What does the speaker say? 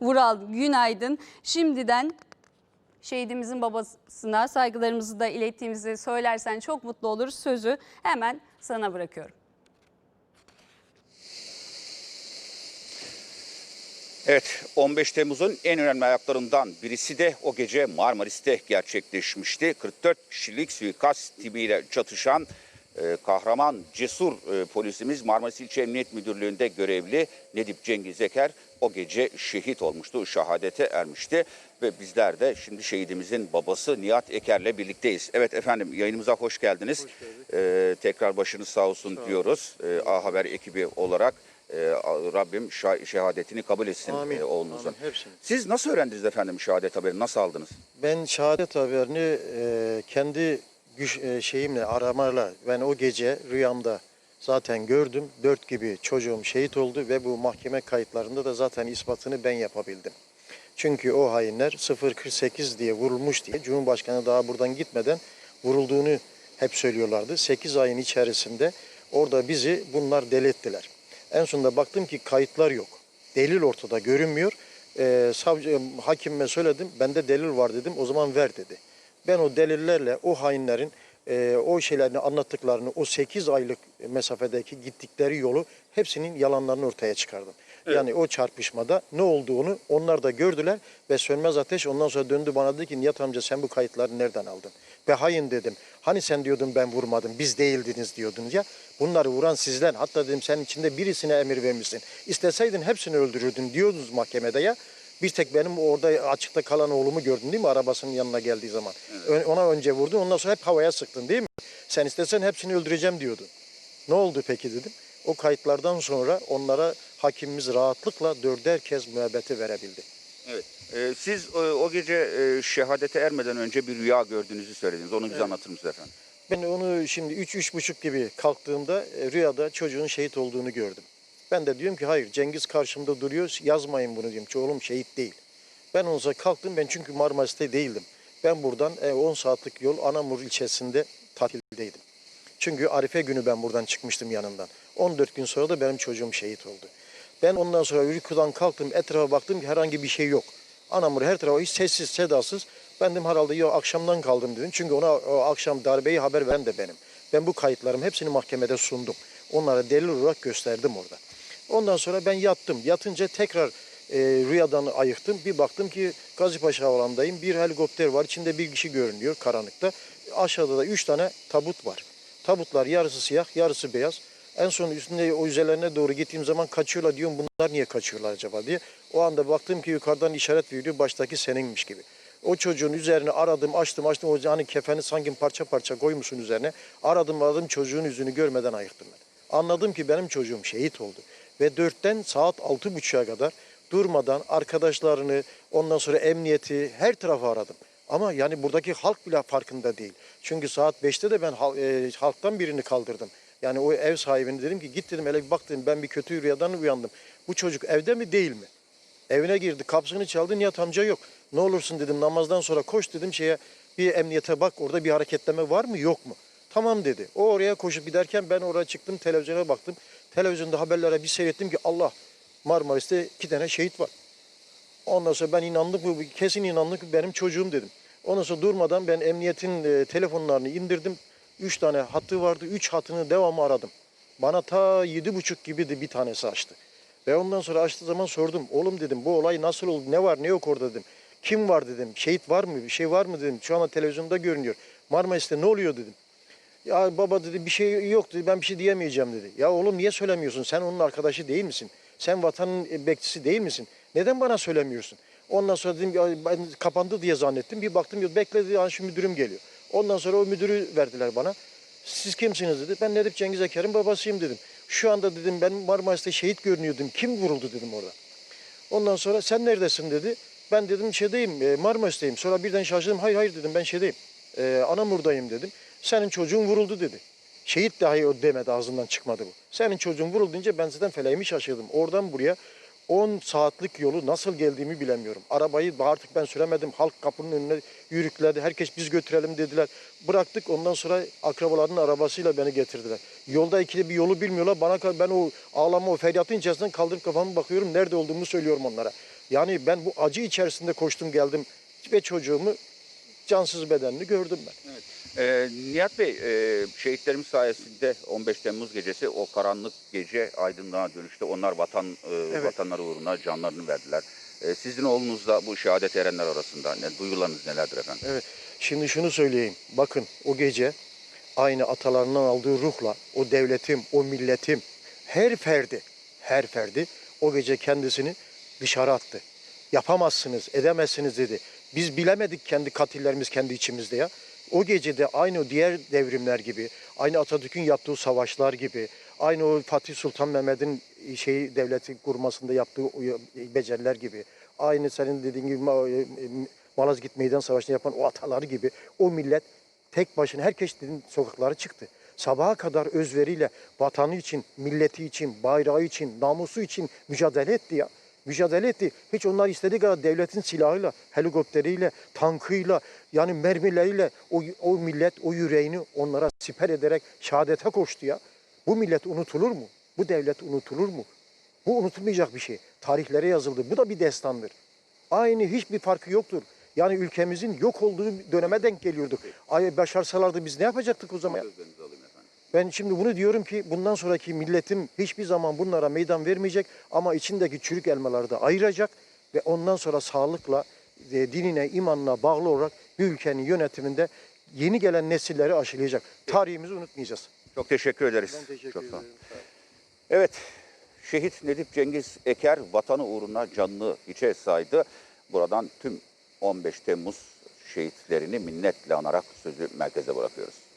Vural Günaydın. Şimdiden şehidimizin babasına saygılarımızı da ilettiğimizi söylersen çok mutlu oluruz. Sözü hemen sana bırakıyorum. Evet 15 Temmuz'un en önemli ayaklarından birisi de o gece Marmaris'te gerçekleşmişti. 44 kişilik suikast timiyle çatışan kahraman cesur e, polisimiz Marmaris İlçe Emniyet Müdürlüğü'nde görevli Nedip Cengiz Eker o gece şehit olmuştu, şehadete ermişti. Ve bizler de şimdi şehidimizin babası Nihat Eker'le birlikteyiz. Evet efendim yayınımıza hoş geldiniz. E, tekrar başınız sağ olsun diyoruz e, A Haber ekibi olarak. E, Rabbim şehadetini kabul etsin Amin, e, oğlunuzun. amin, hepsini. Siz nasıl öğrendiniz efendim şehadet haberini? Nasıl aldınız? Ben şehadet haberini e, kendi güç e, şeyimle aramayla ben o gece rüyamda zaten gördüm. Dört gibi çocuğum şehit oldu ve bu mahkeme kayıtlarında da zaten ispatını ben yapabildim. Çünkü o hainler 048 diye vurulmuş diye Cumhurbaşkanı daha buradan gitmeden vurulduğunu hep söylüyorlardı. 8 ayın içerisinde orada bizi bunlar deli ettiler. En sonunda baktım ki kayıtlar yok. Delil ortada görünmüyor. Ee, savcı, hakime söyledim. Bende delil var dedim. O zaman ver dedi. Ben o delillerle o hainlerin e, o şeylerini anlattıklarını, o 8 aylık mesafedeki gittikleri yolu hepsinin yalanlarını ortaya çıkardım. Yani o çarpışmada ne olduğunu onlar da gördüler ve Sönmez Ateş ondan sonra döndü bana dedi ki Nihat amca sen bu kayıtları nereden aldın? Ve hain dedim. Hani sen diyordun ben vurmadım, biz değildiniz diyordun ya. Bunları vuran sizden. Hatta dedim sen içinde birisine emir vermişsin. İsteseydin hepsini öldürürdün diyordunuz mahkemede ya. Bir tek benim orada açıkta kalan oğlumu gördün değil mi arabasının yanına geldiği zaman. Ö- Ona önce vurdun ondan sonra hep havaya sıktın değil mi? Sen istesen hepsini öldüreceğim diyordun. Ne oldu peki dedim. O kayıtlardan sonra onlara hakimimiz rahatlıkla dörder kez müebbeti verebildi. Evet. Ee, siz e, o gece e, şehadete ermeden önce bir rüya gördüğünüzü söylediniz. Onu bize anlatır mısınız efendim? Ben onu şimdi 3-3.30 gibi kalktığımda e, rüyada çocuğun şehit olduğunu gördüm. Ben de diyorum ki hayır Cengiz karşımda duruyor yazmayın bunu diyorum. Oğlum şehit değil. Ben sonra kalktım ben çünkü Marmaris'te değildim. Ben buradan e, 10 saatlik yol Anamur ilçesinde tatildeydim. Çünkü Arife günü ben buradan çıkmıştım yanından. 14 gün sonra da benim çocuğum şehit oldu. Ben ondan sonra uykudan kalktım etrafa baktım ki herhangi bir şey yok. Anamur her tarafa hiç sessiz sedasız. Ben dedim herhalde ya akşamdan kaldım dedim. Çünkü ona o akşam darbeyi haber veren de benim. Ben bu kayıtlarım hepsini mahkemede sundum. Onlara delil olarak gösterdim orada. Ondan sonra ben yattım. Yatınca tekrar e, rüyadan ayıktım. Bir baktım ki Gazipaşa Havalanı'ndayım. Bir helikopter var. İçinde bir kişi görünüyor karanlıkta. Aşağıda da üç tane tabut var. Tabutlar yarısı siyah, yarısı beyaz. En son üstünde o üzerlerine doğru gittiğim zaman kaçıyorlar diyorum bunlar niye kaçıyorlar acaba diye. O anda baktım ki yukarıdan işaret veriyor baştaki seninmiş gibi. O çocuğun üzerine aradım açtım açtım o hani kefeni sanki parça parça koymuşsun üzerine. Aradım aradım çocuğun yüzünü görmeden ayıktım ben. Anladım ki benim çocuğum şehit oldu. Ve dörtten saat altı buçuğa kadar durmadan arkadaşlarını ondan sonra emniyeti her tarafı aradım. Ama yani buradaki halk bile farkında değil. Çünkü saat 5'te de ben e, halktan birini kaldırdım. Yani o ev sahibini dedim ki git dedim hele bir bak dedim ben bir kötü rüyadan uyandım. Bu çocuk evde mi değil mi? Evine girdi kapısını çaldı Nihat amca yok. Ne olursun dedim namazdan sonra koş dedim şeye bir emniyete bak orada bir hareketleme var mı yok mu? Tamam dedi. O oraya koşup giderken ben oraya çıktım televizyona baktım. Televizyonda haberlere bir seyrettim ki Allah Marmaris'te iki tane şehit var. Ondan sonra ben inandım bu kesin inandım ki benim çocuğum dedim. Ondan sonra durmadan ben emniyetin e, telefonlarını indirdim. Üç tane hattı vardı. Üç hattını devamlı aradım. Bana ta yedi buçuk gibi de bir tanesi açtı. Ve ondan sonra açtığı zaman sordum. Oğlum dedim bu olay nasıl oldu? Ne var ne yok orada dedim. Kim var dedim. Şehit var mı? Bir şey var mı dedim. Şu anda televizyonda görünüyor. Marmaris'te ne oluyor dedim. Ya baba dedi bir şey yok dedi ben bir şey diyemeyeceğim dedi. Ya oğlum niye söylemiyorsun? Sen onun arkadaşı değil misin? Sen vatanın e, bekçisi değil misin? Neden bana söylemiyorsun? Ondan sonra dedim ben kapandı diye zannettim. Bir baktım yok bekledi ya şu müdürüm geliyor. Ondan sonra o müdürü verdiler bana. Siz kimsiniz dedi. Ben Nedip Cengiz Eker'in babasıyım dedim. Şu anda dedim ben Marmaris'te şehit görünüyordum. Kim vuruldu dedim orada. Ondan sonra sen neredesin dedi. Ben dedim şeydeyim e, Marmaris'teyim. Sonra birden şaşırdım. Hayır hayır dedim ben şeydeyim. E, Anamur'dayım dedim. Senin çocuğun vuruldu dedi. Şehit dahi o demedi ağzından çıkmadı bu. Senin çocuğun vuruldu deyince ben zaten feleğimi şaşırdım. Oradan buraya 10 saatlik yolu nasıl geldiğimi bilemiyorum. Arabayı artık ben süremedim. Halk kapının önüne yürükledi. Herkes biz götürelim dediler. Bıraktık ondan sonra akrabalarının arabasıyla beni getirdiler. Yolda ikili bir yolu bilmiyorlar. Bana ben o ağlama o feryatın içerisinden kaldırıp kafamı bakıyorum. Nerede olduğumu söylüyorum onlara. Yani ben bu acı içerisinde koştum geldim ve çocuğumu cansız bedenini gördüm ben. Ee, Nihat Bey, e, şehitlerimiz sayesinde 15 Temmuz gecesi o karanlık gece aydınlığa dönüştü. Onlar vatan e, Evet. vatanları uğruna canlarını verdiler. E, sizin oğlunuz da bu şehadet erenler arasında. Ne, duygularınız nelerdir efendim? Evet. Şimdi şunu söyleyeyim. Bakın o gece aynı atalarından aldığı ruhla o devletim, o milletim, her ferdi, her ferdi o gece kendisini dışarı attı. Yapamazsınız, edemezsiniz dedi. Biz bilemedik kendi katillerimiz kendi içimizde ya. O gecede aynı diğer devrimler gibi, aynı Atatürk'ün yaptığı savaşlar gibi, aynı o Fatih Sultan Mehmet'in şeyi devleti kurmasında yaptığı o beceriler gibi, aynı senin dediğin gibi ma- Malazgirt Meydan Savaşı'nı yapan o ataları gibi o millet tek başına herkes dediğin sokaklara çıktı. Sabaha kadar özveriyle vatanı için, milleti için, bayrağı için, namusu için mücadele etti ya. Mücadele etti. Hiç onlar istediği kadar devletin silahıyla, helikopteriyle, tankıyla, yani mermileriyle o, o millet o yüreğini onlara siper ederek şehadete koştu ya. Bu millet unutulur mu? Bu devlet unutulur mu? Bu unutulmayacak bir şey. Tarihlere yazıldı. Bu da bir destandır. Aynı hiçbir farkı yoktur. Yani ülkemizin yok olduğu döneme denk geliyorduk. Ay başarsalardı biz ne yapacaktık o zaman? ya? Ben şimdi bunu diyorum ki bundan sonraki milletim hiçbir zaman bunlara meydan vermeyecek ama içindeki çürük elmaları da ayıracak ve ondan sonra sağlıkla, e, dinine, imanına bağlı olarak bir ülkenin yönetiminde yeni gelen nesilleri aşılayacak. Tarihimizi unutmayacağız. Çok teşekkür ederiz. Ben teşekkür Çok ederim. Evet, şehit Nedip Cengiz Eker vatanı uğruna canını hiçe saydı. Buradan tüm 15 Temmuz şehitlerini minnetle anarak sözü merkeze bırakıyoruz.